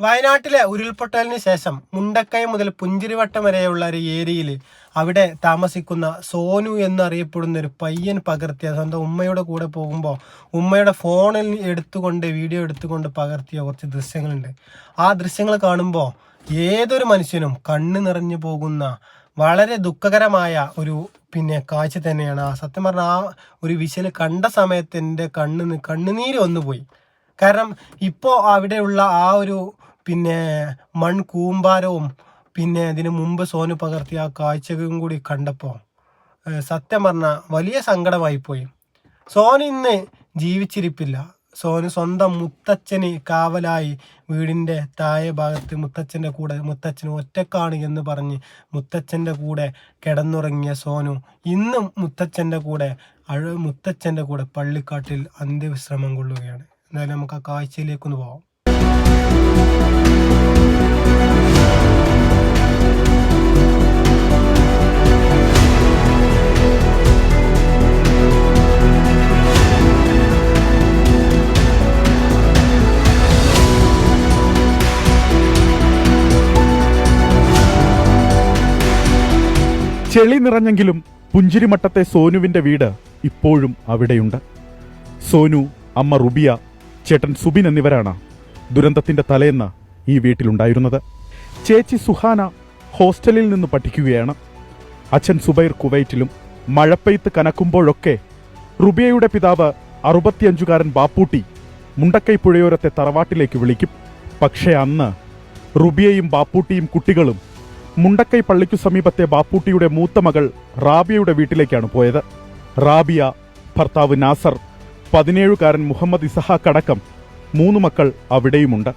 വയനാട്ടിലെ ഉരുൾപൊട്ടലിന് ശേഷം മുണ്ടക്കൈ മുതൽ പുഞ്ചിരിവട്ടം വരെയുള്ള ഒരു ഏരിയയിൽ അവിടെ താമസിക്കുന്ന സോനു എന്നറിയപ്പെടുന്ന ഒരു പയ്യൻ പകർത്തിയ സ്വന്തം ഉമ്മയുടെ കൂടെ പോകുമ്പോൾ ഉമ്മയുടെ ഫോണിൽ എടുത്തുകൊണ്ട് വീഡിയോ എടുത്തുകൊണ്ട് പകർത്തിയ കുറച്ച് ദൃശ്യങ്ങളുണ്ട്. ആ ദൃശ്യങ്ങൾ കാണുമ്പോൾ ഏതൊരു മനുഷ്യനും കണ്ണ് നിറഞ്ഞു പോകുന്ന വളരെ ദുഃഖകരമായ ഒരു പിന്നെ കാഴ്ച തന്നെയാണ്. ആ സത്യം പറഞ്ഞാൽ ആ ഒരു വിശൽ കണ്ട സമയത്ത് എന്റെ കണ്ണ് കണ്ണുനീര് വന്നു പോയി കാരണം ഇപ്പോൾ അവിടെയുള്ള ആ ഒരു പിന്നെ മൺ കൂമ്പാരവും പിന്നെ ഇതിനു മുമ്പ് സോനു പകർത്തിയ ആ കാഴ്ചകളും കൂടി കണ്ടപ്പോൾ സത്യം പറഞ്ഞാൽ വലിയ സങ്കടമായിപ്പോയി സോനു ഇന്ന് ജീവിച്ചിരിപ്പില്ല. സോനു സ്വന്തം മുത്തച്ഛന് കാവലായി വീടിന്റെ താഴെ ഭാഗത്ത് മുത്തച്ഛന്റെ കൂടെ മുത്തച്ഛൻ ഒറ്റക്കാണ് എന്ന് പറഞ്ഞ് മുത്തച്ഛന്റെ കൂടെ കിടന്നുറങ്ങിയ സോനു ഇന്നും മുത്തച്ഛന്റെ കൂടെ അഴ മുത്തച്ഛന്റെ കൂടെ പള്ളിക്കാട്ടിൽ അന്ത്യവിശ്രമം കൊള്ളുകയാണ്. എന്തായാലും നമുക്ക് ആ കാഴ്ചയിലേക്കൊന്ന് പോവാം. ചെളി നിറഞ്ഞെങ്കിലും പുഞ്ചിരിമട്ടത്തെ സോനുവിന്റെ വീട് ഇപ്പോഴും അവിടെയുണ്ട്. സോനു അമ്മ റുബിയ ചേട്ടൻ സുബിൻ എന്നിവരാണ് ദുരന്തത്തിന്റെ തലേന്ന് ഈ വീട്ടിലുണ്ടായിരുന്നത്. ചേച്ചി സുഹാന ഹോസ്റ്റലിൽ നിന്ന് പഠിക്കുകയാണ്. അച്ഛൻ സുബൈർ കുവൈറ്റിലും മഴപ്പെയ്ത്ത് കനക്കുമ്പോഴൊക്കെ റുബിയയുടെ പിതാവ് അറുപത്തിയഞ്ചുകാരൻ ബാപ്പൂട്ടി മുണ്ടക്കൈ പുഴയോരത്തെ തറവാട്ടിലേക്ക് വിളിക്കും. പക്ഷേ അന്ന് റുബിയയും ബാപ്പൂട്ടിയും കുട്ടികളും മുണ്ടക്കൈ പള്ളിക്കു സമീപത്തെ ബാപ്പൂട്ടിയുടെ മൂത്ത മകൾ റാബിയയുടെ വീട്ടിലേക്കാണ് പോയത്. റാബിയ ഭർത്താവ് നാസർ പതിനേഴുകാരൻ മുഹമ്മദ് ഇസഹാഖ് അടക്കം മൂന്ന് മക്കൾ അവിടെയുമുണ്ട്.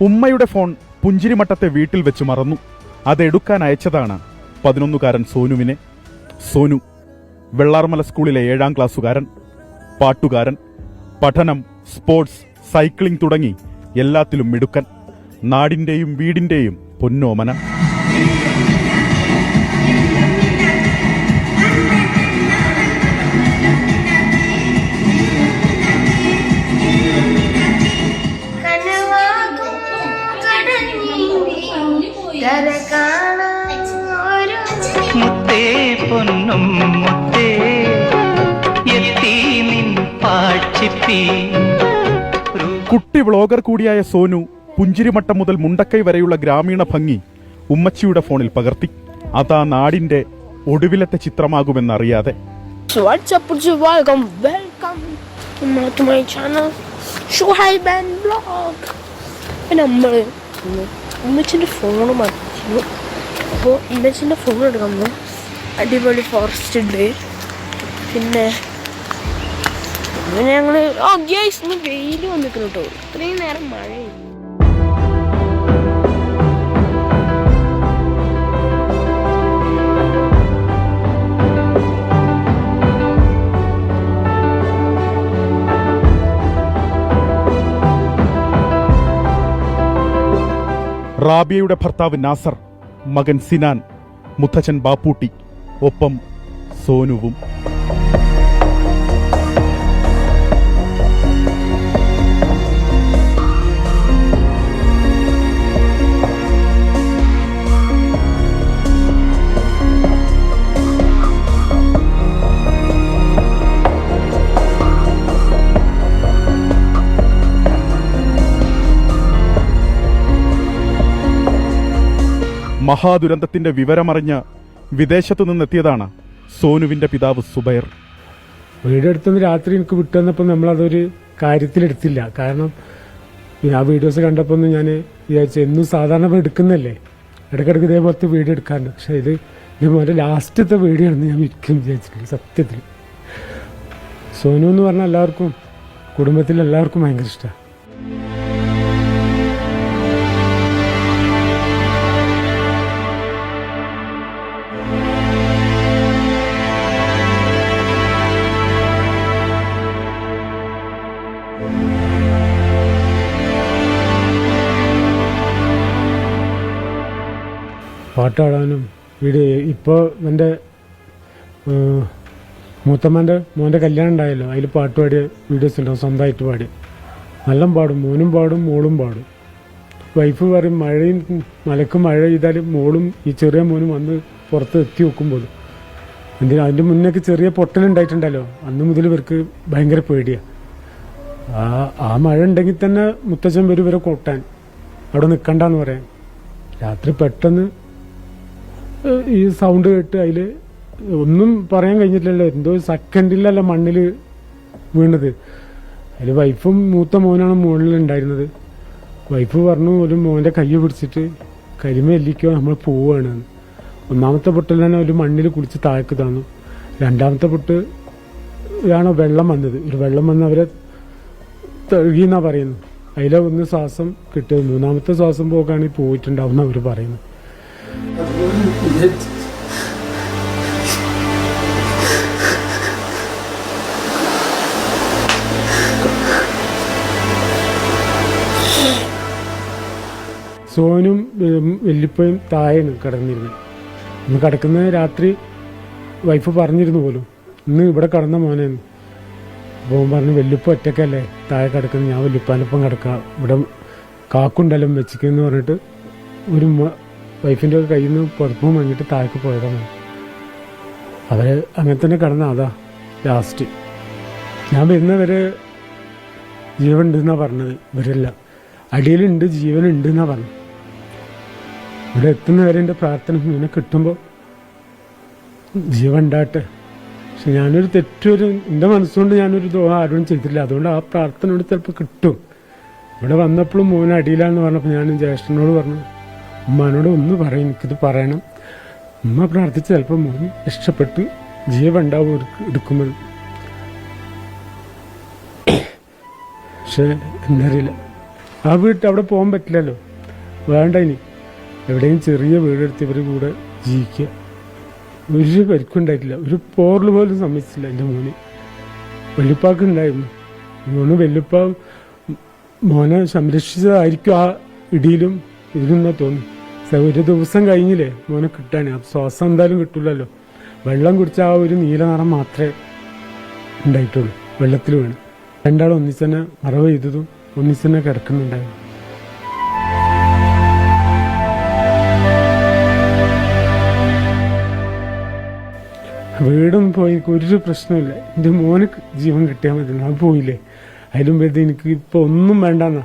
ഉമ്മയുടെ ഫോൺ പുഞ്ചിരിമട്ടത്തെ വീട്ടിൽ വെച്ച് മറന്നു. അതെടുക്കാൻ അയച്ചതാണ് പതിനൊന്നുകാരൻ സോനുവിനെ. സോനു വെള്ളാർമല സ്കൂളിലെ ഏഴാം ക്ലാസ്സുകാരൻ പാട്ടുകാരൻ പഠനം സ്പോർട്സ് സൈക്ലിംഗ് തുടങ്ങി എല്ലാത്തിലും മിടുക്കൻ. നാടിന്റെയും വീടിന്റെയും പൊന്നോമന. കര മുത്തേ പൊന്നും മുത്തേ എത്തി നിൻ പാക്ഷിപ്പി കുട്ടി വ്ളോഗർ കൂടിയായ സോനു പുഞ്ചിരിമട്ടം മുതൽ മുണ്ടക്കൈ വരെയുള്ള ഗ്രാമീണ ഭംഗി ഉമ്മച്ചിയുടെ ഫോണിൽ പകർത്തി. അതാ നാടിന്റെ ഒടുവിലത്തെ ചിത്രമാകുമെന്നറിയാതെ. So what's നമ്മൾ ഉമ്മച്ചിന്റെ ഫോണ് മാറ്റി അപ്പോൾ ഉമ്മച്ചിന്റെ ഫോൺ എടുക്കുമ്പോൾ അടിപൊളി ഫോറസ്റ്റ് ഉണ്ട്. പിന്നെ പിന്നെ ഞങ്ങൾ ഓ ഗ്യാസ് ഇന്ന് വെയിൽ വന്നിട്ടുണ്ട് കേട്ടോ. ഇത്രയും നേരം മഴയില്ല. റാബിയയുടെ ഭർത്താവ് നാസർ മകൻ സിനാൻ മുത്തച്ഛൻ ബാപ്പൂട്ടി ഒപ്പം സോനുവും. മഹാദുരന്തത്തിന്റെ വിവരമറിഞ്ഞ് വിദേശത്തു നിന്നെത്തിയതാണ് സോനുവിന്റെ പിതാവ് സുബൈർ. വീഡിയോ എടുത്തെന്ന് രാത്രി എനിക്ക് വിട്ടുവന്നപ്പോൾ നമ്മളതൊരു കാര്യത്തിലെടുത്തില്ല. കാരണം ആ വീഡിയോസ് കണ്ടപ്പോൾ ഞാൻ വിചാരിച്ചു എന്നും സാധാരണ എടുക്കുന്നല്ലേ? ഇടയ്ക്കിടയ്ക്ക് ഇതേപോലത്തെ വീഡിയോ എടുക്കാറുണ്ട്. പക്ഷെ ഇത് ഇതേപോലെ ലാസ്റ്റത്തെ വീഡിയോ ആണെന്ന് ഞാൻ ഇരിക്കും വിചാരിച്ചിട്ടില്ല സത്യത്തിൽ. സോനു എന്ന് പറഞ്ഞാൽ എല്ലാവർക്കും കുടുംബത്തിൽ എല്ലാവർക്കും ഭയങ്കര ഇഷ്ടമാണ് പാട്ടാടാനും വീഡിയോ ഇപ്പോൾ എന്റെ മൂത്തമ്മന്റെ മോന്റെ കല്യാണം ഉണ്ടായല്ലോ. അതിൽ പാട്ട് പാടിയ വീഡിയോസ് ഉണ്ടാവും സ്വന്തമായിട്ട് പാടി. നല്ല പാടും. മോനും പാടും മോളും പാടും. വൈഫ് പറയും മഴയും മലക്ക് മഴ ചെയ്താൽ മോളും ഈ ചെറിയ മോനും വന്ന് പുറത്ത് എത്തി നോക്കുമ്പോൾ. എന്തിനാ? അതിന്റെ മുന്നൊക്കെ ചെറിയ പൊട്ടലുണ്ടായിട്ടുണ്ടല്ലോ അന്ന് മുതൽ ഇവർക്ക് ഭയങ്കര പേടിയാണ് ആ ആ മഴ ഉണ്ടെങ്കിൽ തന്നെ മുത്തച്ഛൻ വരും ഇവരെ കൊട്ടാൻ. അവിടെ നിൽക്കണ്ടെന്ന് പറയാൻ രാത്രി പെട്ടെന്ന് ഈ സൗണ്ട് കേട്ട് അതിൽ ഒന്നും പറയാൻ കഴിഞ്ഞിട്ടില്ലല്ലോ. എന്തോ സെക്കൻഡിലല്ല മണ്ണിൽ വീണത്. അതിൽ വൈഫും മൂത്ത മോനാണ് മുകളിൽ ഉണ്ടായിരുന്നത് വൈഫ് പറഞ്ഞു ഒരു മോന്റെ കൈ പിടിച്ചിട്ട് കരിമ എല്ലിക്കോ നമ്മൾ പോവുകയാണ്. ഒന്നാമത്തെ പൊട്ടിൽ തന്നെ ഒരു മണ്ണിൽ കുളിച്ച് താഴേക്ക് തന്നു. രണ്ടാമത്തെ പൊട്ട് ആണോ വെള്ളം വന്നത്. ഒരു വെള്ളം വന്ന് അവരെ തഴുകിയെന്നാ പറയുന്നത്. അതിലെ ഒന്ന് ശ്വാസം കിട്ടിയത് മൂന്നാമത്തെ ശ്വാസം പോകാണെങ്കിൽ പോയിട്ടുണ്ടാവും അവർ പറയുന്നു സോനും ഉം, വല്യപ്പയും താഴെയാണ് കിടന്നിരുന്നത് ഇന്ന് കിടക്കുന്ന രാത്രി വൈഫ് പറഞ്ഞിരുന്നു പോലും ഇന്ന് ഇവിടെ കിടന്ന മോനെന്ന് അപ്പോൾ പറഞ്ഞു വല്യപ്പ ഒറ്റക്കല്ലേ താഴെ കിടക്കുന്നു ഞാൻ വല്യപ്പാനൊപ്പം കിടക്കാം. ഇവിടെ കാക്കുണ്ടല്ലോ വെച്ചിക്കെന്ന് പറഞ്ഞിട്ട് ഒരു മ- ഒക്കെ കയ്യിൽ നിന്ന് പുറത്തും വാങ്ങിയിട്ട് താഴേക്ക് പോയതാണ്. അവർ അങ്ങനെ തന്നെ കിടന്ന അതാ ലാസ്റ്റ് ഞാൻ വരുന്നവരെ ജീവൻ ഉണ്ടെന്നാണ് പറഞ്ഞത്. ഇവരെല്ലാം. അടിയിലുണ്ട് ജീവനുണ്ട് എന്നാണ് പറഞ്ഞു ഇവിടെ എത്തുന്നവരെ എന്റെ പ്രാർത്ഥന ഇങ്ങനെ കിട്ടുമ്പോൾ ജീവൻ ഉണ്ടാട്ടെ പക്ഷെ ഞാനൊരു തെറ്റൊരു എന്റെ മനസ്സുകൊണ്ട് ഞാനൊരു ദോഹം ആരോടും ചെയ്തിട്ടില്ല. അതുകൊണ്ട് ആ പ്രാർത്ഥനയോട് ചിലപ്പോൾ കിട്ടും. ഇവിടെ വന്നപ്പോഴും മോൻ അടിയിലാന്ന് പറഞ്ഞപ്പോൾ ഞാൻ ജ്യേഷ്ഠനോട് പറഞ്ഞു ഉമ്മാനോട് ഒന്ന് പറയും എനിക്കിത് പറയണം. ഉമ്മ പ്രാർത്ഥിച്ച് ചിലപ്പോൾ മോൻ ഇഷ്ടപ്പെട്ട് ജീവൻ ഉണ്ടാവും എടുക്കുമ്പോൾ പക്ഷെ എന്തറിയില്ല ആ വീട്ടിൽ അവിടെ പോകാൻ പറ്റില്ലല്ലോ. വേണ്ട ഇനി. എവിടെയും ചെറിയ വീടെടുത്ത് ഇവർ കൂടെ ജീവിക്കുക. ഒരു പരിക്കുണ്ടായിട്ടില്ല ഒരു പോറൽ പോലും സമ്മതിച്ചില്ല എന്റെ മോന്. വെള്ളിപ്പാക്ക് ഉണ്ടായിരുന്നു. മോന് വല്യപ്പ മോനെ സംരക്ഷിച്ചതായിരിക്കും ആ ഇടിയിലും ഇതിലെന്നാ തോന്നി സ- ഒരു ദിവസം കഴിഞ്ഞില്ലേ? മോനെ കിട്ടാണ് ശ്വാസം എന്തായാലും കിട്ടില്ലല്ലോ വെള്ളം കുടിച്ച ആ ഒരു നീല നിറം മാത്രമേ ഉണ്ടായിട്ടുള്ളൂ. വെള്ളത്തിൽ വേണം. രണ്ടാൾ ഒന്നിച്ച് തന്നെ മറവ് ചെയ്തതും ഒന്നിച്ച് തന്നെ കിടക്കുന്നുണ്ടായിരുന്നു. വീടും പോയി ഒരു പ്രശ്നമില്ല എന്റെ മോന് ജീവൻ കിട്ടിയാൽ മതി. ഞാൻ പോയില്ലേ? അതിലും വലുത് എനിക്ക് ഇപ്പൊ ഒന്നും വേണ്ടെന്നാ.